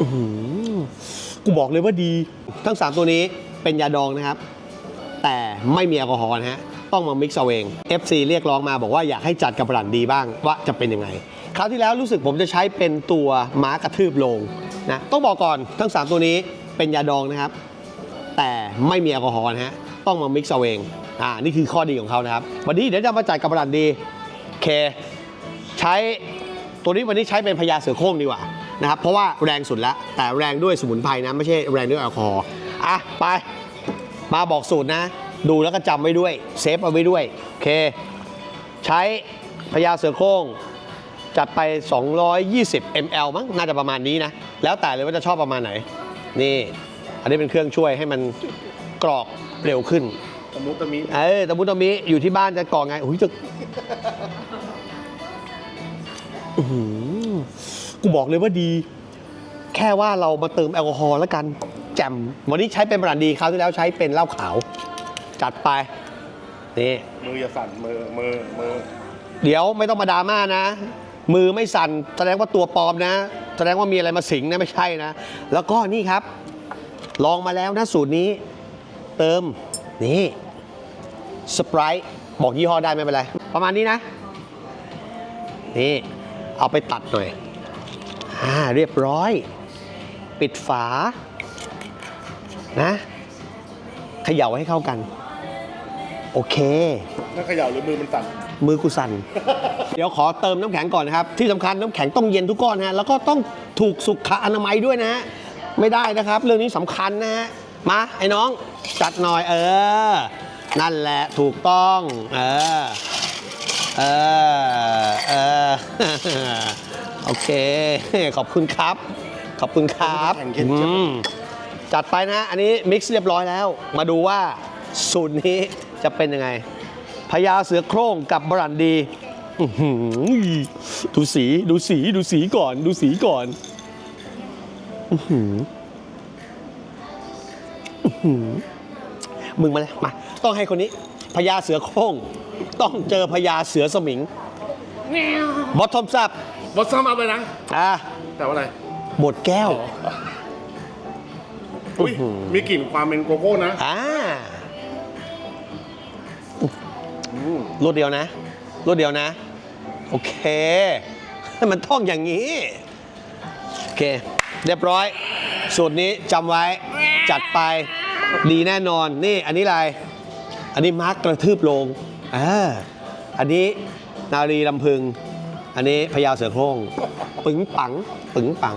อื้อหือกูบอกเลยว่าดี ทั้ง 3 ตัวนี้เป็นยาดองนะครับ แต่ไม่มีแอลกอฮอล์นะฮะ ต้องมามิกซ์เอาเอง FC เรียกร้องมาบอกว่าอยากให้จัดกับบรันดีบ้างว่าจะเป็นยังไง คราวที่แล้วรู้สึกผมจะใช้เป็นตัวม้ากระทืบลงนะ ต้องบอกก่อนทั้ง 3 ตัวนี้เป็นยาดองนะครับ แต่ไม่มีแอลกอฮอล์นะฮะ ต้องมามิกซ์เอาเองอ่า นี่คือข้อดีของเขานะครับ วันนี้เดี๋ยวจะมาจัดกับบรันดีโอเค ใช้ตัวนี้วันนี้ใช้เป็นพญาเสือโคร่งดีกว่า นะครับเพราะว่าแรงสุดแล้วแต่แรงด้วยสมุนไพรนะไม่ใช่แรงด้วยแอลกอฮอล์อะไปมาบอกสูตรนะ ดูแล้วก็จำไว้ด้วยเซฟเอาไว้ด้วยโอเค ใช้พญาเสือโคร่งจัดไป 220 ml มั้งน่าจะประมาณนี้นะ แล้วแต่เลยว่าจะชอบประมาณไหน นี่ อันนี้เป็นเครื่องช่วยให้มันกรอกเร็วขึ้นสมุตะมิเออตะมุตะมิอยู่ที่บ้านจะก่อไงอุ้ยจะอื้อหือ กูบอกเลยว่าดี แค่ว่าเรามาเติมแอลกอฮอล์แล้วกันแจ่มวันนี้ใช้เป็นบรันดีคราวที่แล้วใช้เป็นเหล้าขาว จัดไปนี่มืออย่าสั่นมือมือมือเดี๋ยวไม่ต้องมาดราม่านะ มือไม่สั่นแสดงว่าตัวปลอมนะ แสดงว่ามีอะไรมาสิงนะไม่ใช่นะ แล้วก็นี่ครับ ลองมาแล้วนะสูตรนี้ เติมนี่สปรายบอกยี่ห้อได้ไม่เป็นไร ประมาณนี้นะ นี่ เอาไปตัดหน่อย อ่าเรียบร้อย ปิดฝา นะเขย่าให้เข้ากัน โอเค นั่นเขย่าหรือมือมันสั่นมือกูสั่น เดี๋ยวขอเติมน้ำแข็งก่อนนะครับ ที่สำคัญน้ำแข็งต้องเย็นทุกก้อนนะฮะ แล้วก็ต้องถูกสุขอนามัยด้วยนะฮะ ไม่ได้นะครับ เรื่องนี้สำคัญนะฮะ มา ไอ้น้อง จัดหน่อยเออ นั่นแหละถูกต้อง เออ เออ เออ โอเค ขอบคุณครับ ขอบคุณครับอืมจัดไปนะ อันนี้มิกซ์เรียบร้อยแล้ว มาดูว่าสูตรนี้จะเป็นยังไงพญาเสือโคร่งกับบรันดีอื้อหือดูสีดูสีดูสีก่อน ดูสีก่อนอื้อหืออื้อหือมึงมาเลยมาต้องให้คนนี้พญาเสือโคร่ง ต้องเจอพญาเสือสมิงบอททอมซับ บอสซัมเอาไปนะ อะแต่ว่าอะไรหมดแก้ว อุ้ยมีกลิ่นความเป็นโกโก้นะอ่าอืมรวดเดียวนะรวดเดียวนะ โอเค มันท่องอย่างนี้ โอเค เรียบร้อย สูตรนี้จำไว้จัดไปดีแน่นอนนี่อันนี้อะไร อันนี้มาร์กกระทืบลงอ่าอันนี้นารีลำพึง อันนี้พญาเสือโคร่งปึงปังปึงปัง